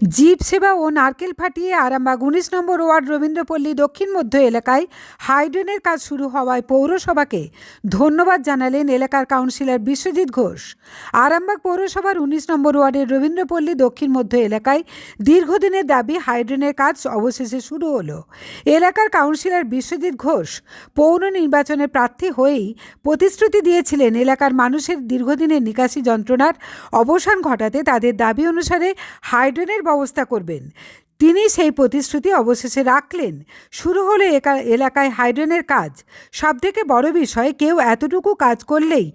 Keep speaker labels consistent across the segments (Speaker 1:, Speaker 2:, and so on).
Speaker 1: Zip সেবা ও নারকেল ফাটিয়ে আরামবাগ উনিশ নম্বর ওয়ার্ড রবীন্দ্রপল্লী দক্ষিণ মধ্য এলাকায় হাইড্রেনের কাজ শুরু হওয়ায় পৌরসভাকে ধন্যবাদ জানালেন এলাকার কাউন্সিলর বিশ্বজিৎ ঘোষ। আরামবাগ পৌরসভার উনিশ নম্বর ওয়ার্ডের রবীন্দ্রপল্লী দক্ষিণ মধ্য এলাকায় দীর্ঘদিনের দাবি হাইড্রেনের কাজ অবশেষে শুরু হলো। এলাকার কাউন্সিলর বিশ্বজিৎ ঘোষ পৌর নির্বাচনে প্রার্থী হয়েই প্রতিশ্রুতি দিয়েছিলেন এলাকার মানুষের দীর্ঘদিনের নিকাশি যন্ত্রণার অবসান ঘটাতে। তাদের দাবি অনুসারে হাইড্রেনের ব্যবস্থা করবেন। তিনি সেই প্রতিশ্রুতি অবশেষে রাখলেন। শুরু হলো এলাকায় হাইড্রেনের কাজ। সবথেকে বড় বিষয়, কেউ এতটুকু কাজ করলেই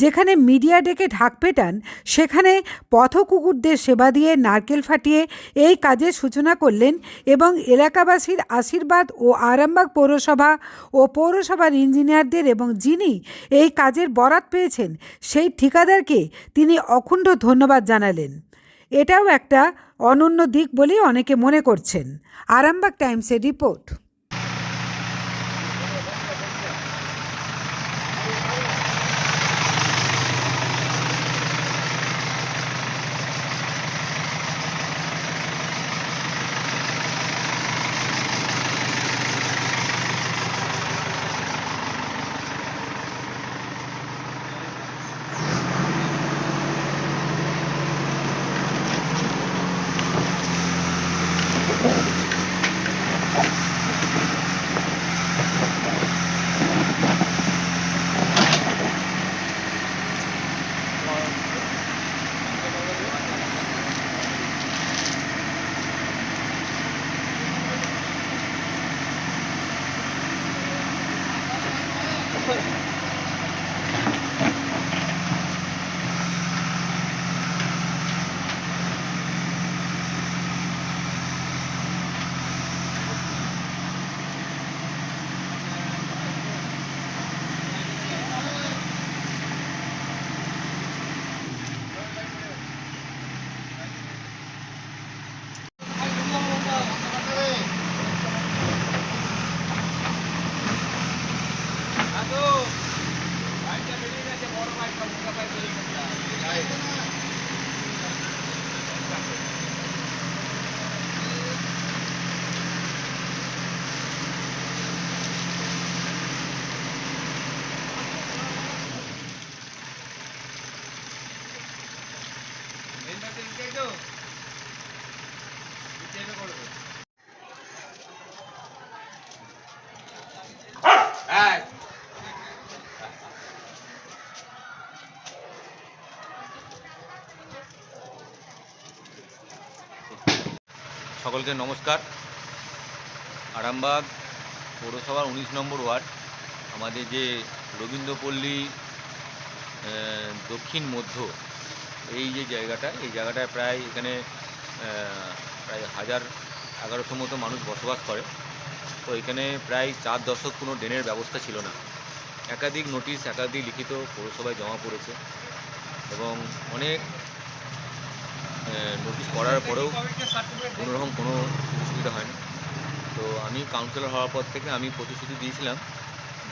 Speaker 1: যেখানে মিডিয়া ডেকে ঢাক পেটান সেখানে পথ কুকুরদের সেবা দিয়ে নারকেল ফাটিয়ে এই কাজের সূচনা করলেন এবং এলাকাবাসীর আশীর্বাদ ও আরামবাগ পৌরসভা ও পৌরসভার ইঞ্জিনিয়ারদের এবং যিনি এই কাজের বরাত পেয়েছেন, সেই ঠিকাদারকে তিনি অখণ্ড ধন্যবাদ জানালেন। এটাও একটা অনন্য দিক বলেই অনেকে মনে করছেন। আরামবাগ টাইমসের রিপোর্ট।
Speaker 2: সকলকে নমস্কার। আরামবাগ পৌরসভার উনিশ নম্বর ওয়ার্ড, আমাদের যে রবীন্দ্রপল্লী দক্ষিণ মধ্য, এই যে জায়গাটা, এই জায়গাটায় প্রায় এখানে প্রায় হাজার এগারোশো মতো মানুষ বসবাস করে। তো এখানে প্রায় চার দশক কোনো ড্রেনের ব্যবস্থা ছিল না। একাধিক নোটিশ, একাধিক লিখিত পৌরসভায় জমা পড়েছে এবং অনেক নোটিশ করার পরেও কোনো রকম কোনো সুবিধা হয়নি। তো আমি কাউন্সিলর হওয়ার পর থেকে আমি প্রতিশ্রুতি দিয়েছিলাম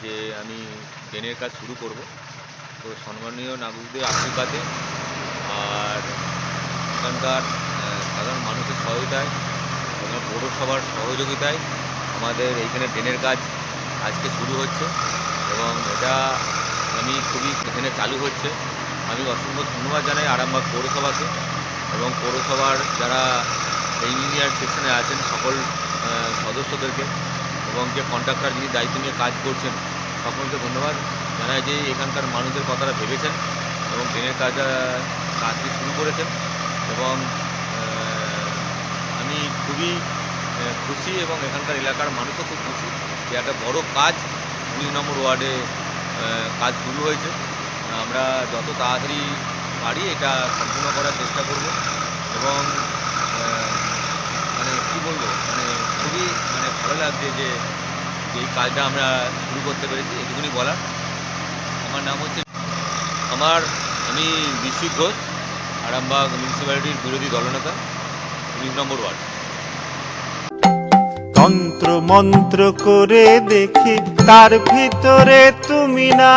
Speaker 2: যে আমি ড্রেনের কাজ শুরু করব। তো সম্মানীয় নাগরিকদের আশীর্বাদে আর এখানকার সাধারণ মানুষের সহযোগিতায় এবং পৌরসভার সহযোগিতায় আমাদের এইখানে ড্রেনের কাজ আজকে শুরু হচ্ছে এবং এটা আমি খুবই এখানে চালু হচ্ছে। আমি অসংখ্য ধন্যবাদ জানাই আরামবাগ পৌরসভাকে। এবং পৌরসভার যারা ইঞ্জিনিয়ার সেকশনে আছেন সকল সদস্যদেরকে এবং যে কন্ট্রাক্টর যিনি দায়িত্ব নিয়ে কাজ করছেন, সকলকে ধন্যবাদ জানাই যে এখানকার মানুষদের কথাটা ভেবেছেন এবং ট্রেনের কাজ কাজটি শুরু করেছেন এবং আমি খুবই খুশি এবং এখানকার এলাকার মানুষও খুব খুশি যে একটা বড় কাজ দুই নম্বর ওয়ার্ডে কাজ শুরু হয়েছে। আমরা যত তাড়াতাড়ি পারি এটা সম্পূর্ণ করার চেষ্টা করব। এবং মানে কী বলব মানে খুবই মানে ভালো লাগছে যে যে এই কাজটা আমরা শুরু করতে পেরেছি এটুকুনি বলার। আমার নাম হচ্ছে আমার আমি বিশ্বজিৎ ঘোষ আরামবাগ মিউনিসিপ্যালিটির বিরোধী দলনেতা উনিশ নম্বর ওয়ার্ড।
Speaker 3: তন্ত্র মন্ত্র করে দেখি তার ভিতরে তুমি না।